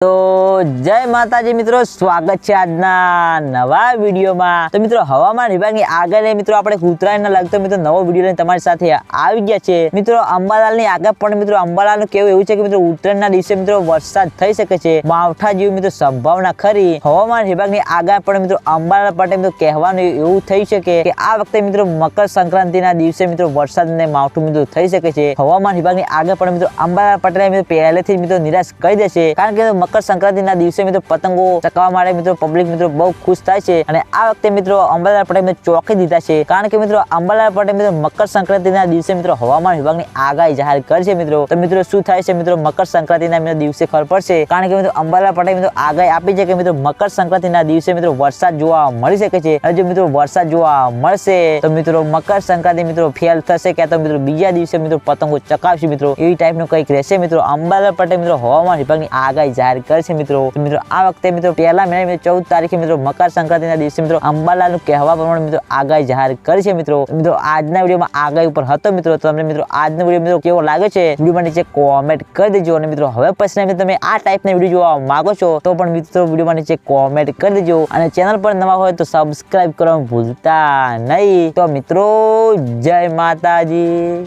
તો જય માતાજી મિત્રો, સ્વાગત છે આજના નવા વિડીયોમાં. તો મિત્રો, હવામાન વિભાગની આગળ મિત્રો આપણે ઉત્તરાયણને લગતો મિત્રો નવો વીડિયો તમારી સાથે આવી ગયા છે. મિત્રો, અંબાલાલની આગળ પણ મિત્રો અંબાલાલનું કેવું એવું છે કે મિત્રો, ઉત્તરાયણના દિવસે મિત્રો વરસાદ થઈ શકે છે. માવઠા જેવી મિત્રો સંભાવના ખરી. હવામાન વિભાગની આગળ પણ મિત્રો અંબાલાલ પટેલ મિત્રો કહેવાનું એવું થઈ શકે કે આ વખતે મિત્રો મકર સંક્રાંતિના દિવસે મિત્રો વરસાદ ને માવઠું મિત્રો થઈ શકે છે. હવામાન વિભાગની આગળ પણ મિત્રો અંબાલાલ પટેલ મિત્રો પહેલેથી મિત્રો નિરાશ કરી દેશે કારણ કે મકર સંક્રાંતિના દિવસે મિત્રો પતંગો ચકાવવા માટે મિત્રો પબ્લિક મિત્રો બહુ ખુશ થાય છે. અને આ વખતે મિત્રો અંબાલાલ પટેલ મિત્રો ચોકી દીધા છે. કારણ કે મિત્રો અંબાલાલ પટેલ મિત્રો મકર સંક્રાંતિના દિવસે મિત્રો હવામાન વિભાગની આગાહી જાહેર કરશે મિત્રો. તો મિત્રો શું થાય છે મિત્રો મકર સંક્રાંતિના દિવસે ખબર પડશે? કારણ કે મિત્રો અંબાલાલ પટેલ મિત્રો આગાહી આપી છે કે મિત્રો મકર સંક્રાંતિના દિવસે મિત્રો વરસાદ જોવા મળી શકે છે. અને જો મિત્રો વરસાદ જોવા મળશે, તો મિત્રો મકર સંક્રાંતિ મિત્રો ફેલ થશે કે તો મિત્રો બીજા દિવસે મિત્રો પતંગો ચકાવશે મિત્રો. એવી ટાઈપનું કંઈક રહેશે મિત્રો. અંબાલાલ પટેલ મિત્રો હવામાન વિભાગની આગાહી જાહેર કરશે મિત્રો. તો મિત્રો, આ વખતે મિત્રો, પહેલા મહિના મિત્રો ચૌદ તારીખે મિત્રો મકર સંક્રાંતિના દિવસે મિત્રો અંબાલાલનું કહેવા પ્રમાણે મિત્રો આગાહી જાહેર કરી છે મિત્રો. મિત્રો, આજના વિડીયોમાં આગાહી ઉપર હતો મિત્રો. તમને મિત્રો, આજનો વીડિયો મિત્રો કેવો લાગે છે? વિડીયોમાં નીચે કોમેન્ટ કરી દેજો અને મિત્રો, હવે પછી તમે આ ટાઈપના વીડિયો જોવા માંગો છો, તો પણ મિત્રો વિડીયોમાં નીચે કોમેન્ટ કરી દેજો અને ચેનલ પર નવા હોય તો સબસ્ક્રાઇબ કરવાનું ભૂલતા નહીં. તો મિત્રો, જય માતાજી.